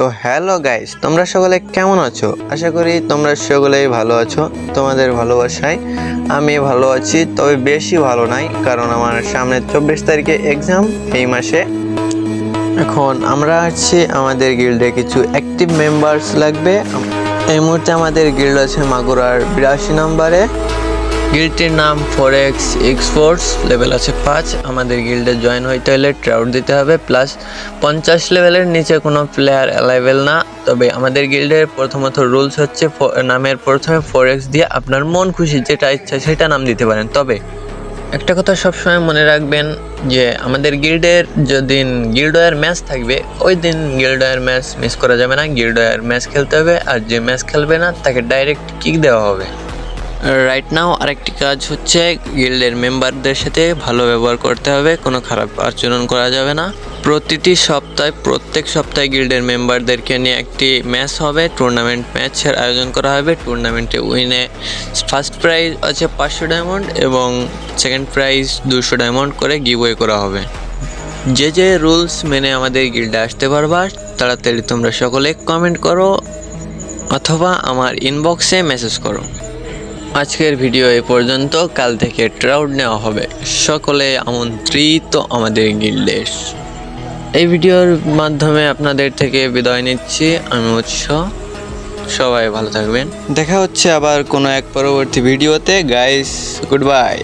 তো hello guys, তোমরা সকলে কেমন আছো? আশা করি তোমরা সকলেই ভালো আছো, তোমাদের ভালোবাসায়। আমি ভালো আছি, তবে বেশি ভালো নাই, কারণ আমার সামনে চব্বিশ তারিখে এক্সাম এই মাসে। এখন আমরা আছি, আমাদের গিল্ডে কিছু অ্যাক্টিভ মেম্বার্স লাগবে। এই মুহূর্তে আমাদের গিল্ড আছে মাগুরার বিরাশি নম্বরে। গিল্ডটির নাম ফোর এক্স এক্সপোর্টস লেভেল আছে পাঁচ। আমাদের গিল্ডে জয়েন হইতে হলে ট্রাউট দিতে হবে প্লাস পঞ্চাশ লেভেলের নিচে কোনো প্লেয়ার অ্যালাইভেল না। তবে আমাদের গিল্ডের প্রথমত রুলস হচ্ছে নামের প্রথমে ফোর এক্স দিয়ে আপনার মন খুশি, যেটা ইচ্ছা সেটা নাম দিতে পারেন। তবে একটা কথা সবসময় মনে রাখবেন যে আমাদের গিল্ডের যেদিন গিল্ডওয়ার ম্যাচ থাকবে, ওই দিন গিল্ডওয়ার ম্যাচ মিস করা যাবে না। গিল্ডওয়ার ম্যাচ খেলতে হবে, আর যে ম্যাচ খেলবে না, তাকে ডাইরেক্ট কিক দেওয়া হবে। রাইট নাও আরেকটি কাজ হচ্ছে গিল্ডের মেম্বারদের সাথে ভালো ব্যবহার করতে হবে, কোনো খারাপ আচরণ করা যাবে না। প্রতিটি সপ্তাহে, প্রত্যেক সপ্তাহে গিল্ডের মেম্বারদেরকে নিয়ে একটি ম্যাচ হবে টুর্নামেন্ট ম্যাচের আয়োজন করা হবে। টুর্নামেন্টে উইনে ফার্স্ট প্রাইজ আছে পাঁচশো ডায়মন্ড এবং সেকেন্ড প্রাইজ দুশো ডায়মন্ড করে গিভওয়ে করা হবে। যে যে রুলস মেনে আমাদের গিল্ডে আসতে পারবা, তাড়াতাড়ি তোমরা সকলে কমেন্ট করো অথবা আমার ইনবক্সে মেসেজ করো। আজকের ভিডিও এ পর্যন্ত। কাল থেকে ট্রাউড নেওয়া হবে। সকলে আমন্ত্রিত আমাদের গিল্ডেশ এই ভিডিওর মাধ্যমে আপনাদের থেকে বিদায় নিচ্ছি। আমি উৎস। সবাই ভালো থাকবেন। দেখা হচ্ছে আবার কোনো এক পরবর্তী ভিডিওতে। Guys good bye